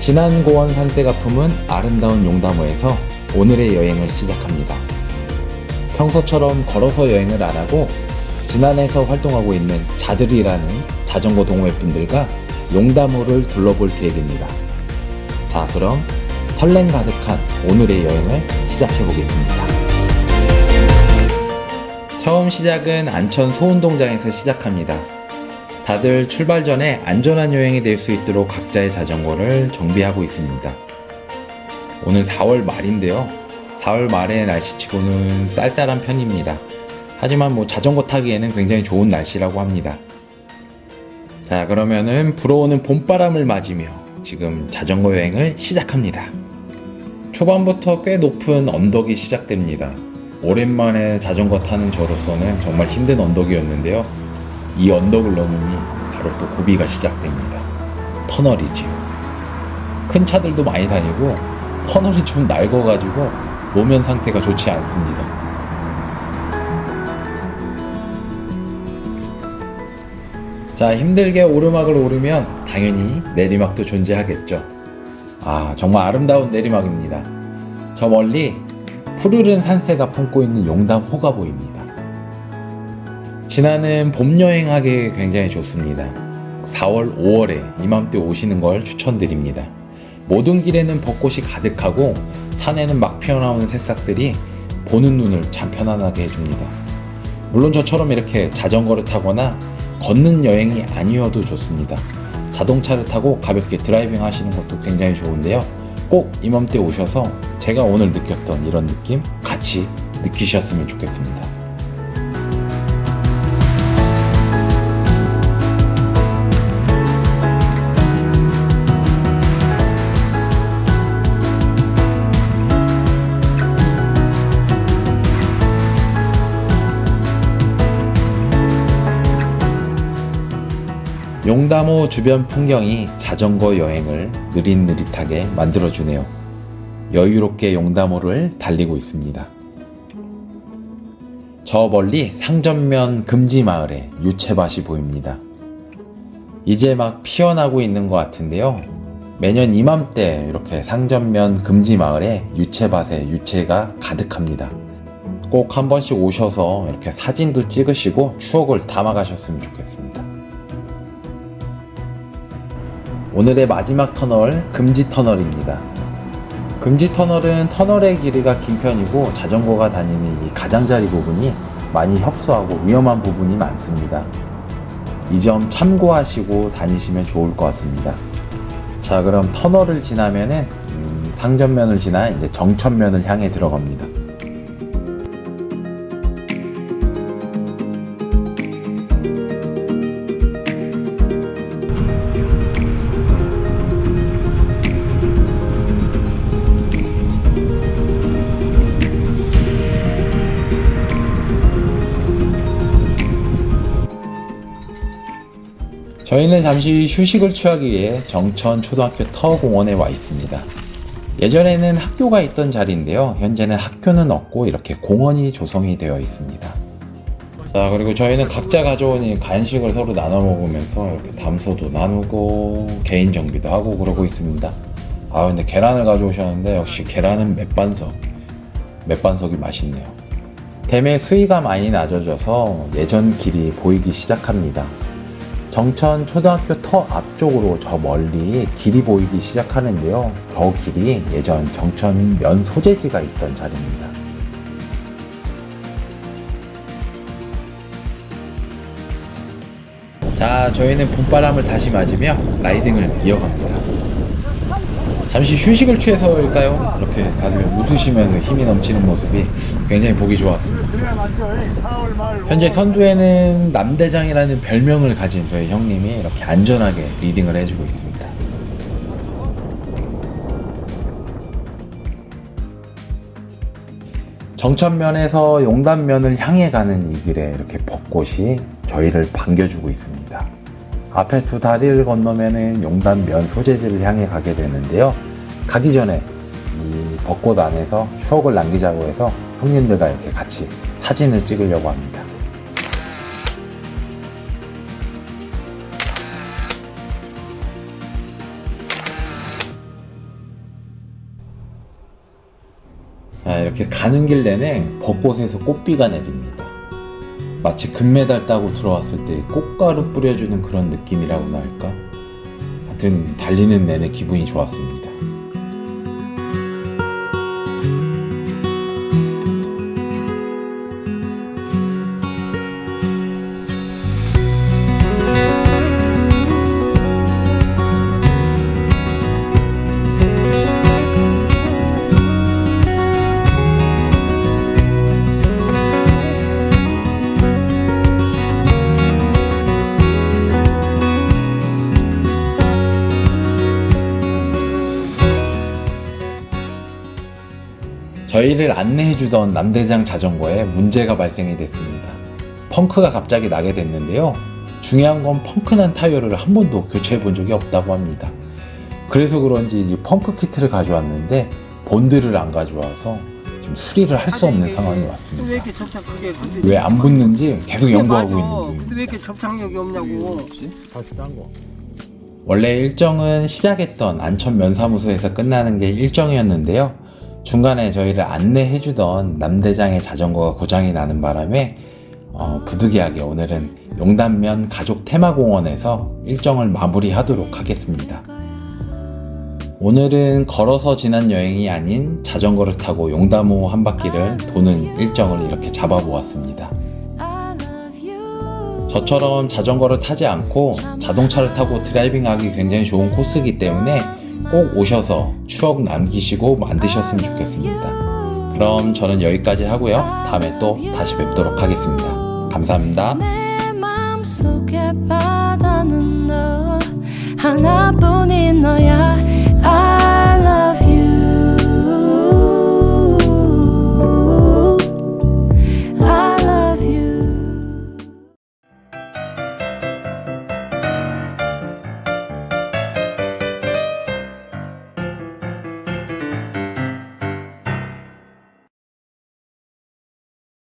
지난 고원 산세가 품은 아름다운 용담호에서 오늘의 여행을 시작합니다. 평소처럼 걸어서 여행을 안 하고 지난해에서 활동하고 있는 자들이라는 자전거 동호회 분들과 용담호를 둘러볼 계획입니다. 자, 그럼 설렘 가득한 오늘의 여행을 시작해 보겠습니다. 처음 시작은 안천 소운동장에서 시작합니다. 다들 출발 전에 안전한 여행이 될 수 있도록 각자의 자전거를 정비하고 있습니다. 오늘 4월 말인데요. 4월 말에 날씨치고는 쌀쌀한 편입니다. 하지만 뭐 자전거 타기에는 굉장히 좋은 날씨라고 합니다. 자, 그러면은 불어오는 봄바람을 맞으며 지금 자전거 여행을 시작합니다. 초반부터 꽤 높은 언덕이 시작됩니다. 오랜만에 자전거 타는 저로서는 정말 힘든 언덕이었는데요. 이 언덕을 넘으니 바로 또 고비가 시작됩니다. 터널이지요. 큰 차들도 많이 다니고 터널이 좀 낡아가지고 노면 상태가 좋지 않습니다. 자, 힘들게 오르막을 오르면 당연히 내리막도 존재하겠죠. 아, 정말 아름다운 내리막입니다. 저 멀리 푸르른 산세가 품고 있는 용담호가 보입니다. 지나는 봄 여행하기 굉장히 좋습니다. 4월, 5월에 이맘때 오시는 걸 추천드립니다. 모든 길에는 벚꽃이 가득하고 산에는 막 피어나오는 새싹들이 보는 눈을 참 편안하게 해줍니다. 물론 저처럼 이렇게 자전거를 타거나 걷는 여행이 아니어도 좋습니다. 자동차를 타고 가볍게 드라이빙 하시는 것도 굉장히 좋은데요. 꼭 이맘때 오셔서 제가 오늘 느꼈던 이런 느낌 같이 느끼셨으면 좋겠습니다. 용담호 주변 풍경이 자전거 여행을 느릿느릿하게 만들어주네요. 여유롭게 용담호를 달리고 있습니다. 저 멀리 상전면 금지마을에 유채밭이 보입니다. 이제 막 피어나고 있는 것 같은데요. 매년 이맘때 이렇게 상전면 금지마을에 유채밭에 유채가 가득합니다. 꼭 한 번씩 오셔서 이렇게 사진도 찍으시고 추억을 담아가셨으면 좋겠습니다. 오늘의 마지막 터널 금지 터널입니다. 금지 터널은 터널의 길이가 긴 편이고 자전거가 다니는 이 가장자리 부분이 많이 협소하고 위험한 부분이 많습니다. 이 점 참고하시고 다니시면 좋을 것 같습니다. 자, 그럼 터널을 지나면은 음, 상전면을 지나 이제 정천면을 향해 들어갑니다. 저희는 잠시 휴식을 취하기 위해 정천 초등학교 터공원에 와 있습니다. 예전에는 학교가 있던 자리인데요. 현재는 학교는 없고 이렇게 공원이 조성이 되어 있습니다. 자, 그리고 저희는 각자 가져온 이 간식을 서로 나눠 먹으면서 이렇게 담소도 나누고 개인 정비도 하고 그러고 있습니다. 아, 근데 계란을 가져오셨는데 역시 계란은 맷반석. 맷반석이 맛있네요. 댐의 수위가 많이 낮아져서 예전 길이 보이기 시작합니다. 정천 초등학교 터 앞쪽으로 저 멀리 길이 보이기 시작하는데요. 저 길이 예전 정천 면 소재지가 있던 자리입니다. 자, 저희는 봄바람을 다시 맞으며 라이딩을 이어갑니다. 잠시 휴식을 취해서일까요? 이렇게 다들 웃으시면서 힘이 넘치는 모습이 굉장히 보기 좋았습니다. 현재 선두에는 남대장이라는 별명을 가진 저희 형님이 이렇게 안전하게 리딩을 해주고 있습니다. 정천면에서 용담면을 향해 가는 이 길에 이렇게 벚꽃이 저희를 반겨주고 있습니다. 앞에 두 다리를 건너면은 용단면 소재지를 향해 가게 되는데요. 가기 전에 이 벚꽃 안에서 추억을 남기자고 해서 형님들과 이렇게 같이 사진을 찍으려고 합니다. 이렇게 가는 길 내내 벚꽃에서 꽃비가 내립니다. 마치 금메달 따고 들어왔을 때 꽃가루 뿌려주는 그런 느낌이라고나 할까? 하여튼 달리는 내내 기분이 좋았습니다. 저희를 안내해주던 남대장 자전거에 문제가 발생이 됐습니다. 펑크가 갑자기 나게 됐는데요. 중요한 건 펑크난 타이어를 한 번도 교체해 본 적이 없다고 합니다. 그래서 그런지 이 펑크 키트를 가져왔는데 본드를 안 가져와서 지금 수리를 할 수 없는 상황이 왜 왔습니다. 이렇게 접착 그게 근데 왜 안 붙는지 계속 연구하고 맞아. 있는 근데 중입니다. 왜 이렇게 접착력이 없냐고 다시 딴 거. 원래 일정은 시작했던 안천 면사무소에서 끝나는 게 일정이었는데요. 중간에 저희를 안내해 주던 남대장의 자전거가 고장이 나는 바람에 어, 부득이하게 오늘은 용단면 가족 테마공원에서 일정을 마무리하도록 하겠습니다. 오늘은 걸어서 지난 여행이 아닌 자전거를 타고 용담호 한 바퀴를 도는 일정을 이렇게 잡아보았습니다. 저처럼 자전거를 타지 않고 자동차를 타고 드라이빙하기 굉장히 좋은 코스이기 때문에 꼭 오셔서 추억 남기시고 만드셨으면 좋겠습니다. 그럼 저는 여기까지 하고요. 다음에 또 다시 뵙도록 하겠습니다. 감사합니다. 하나뿐인 너야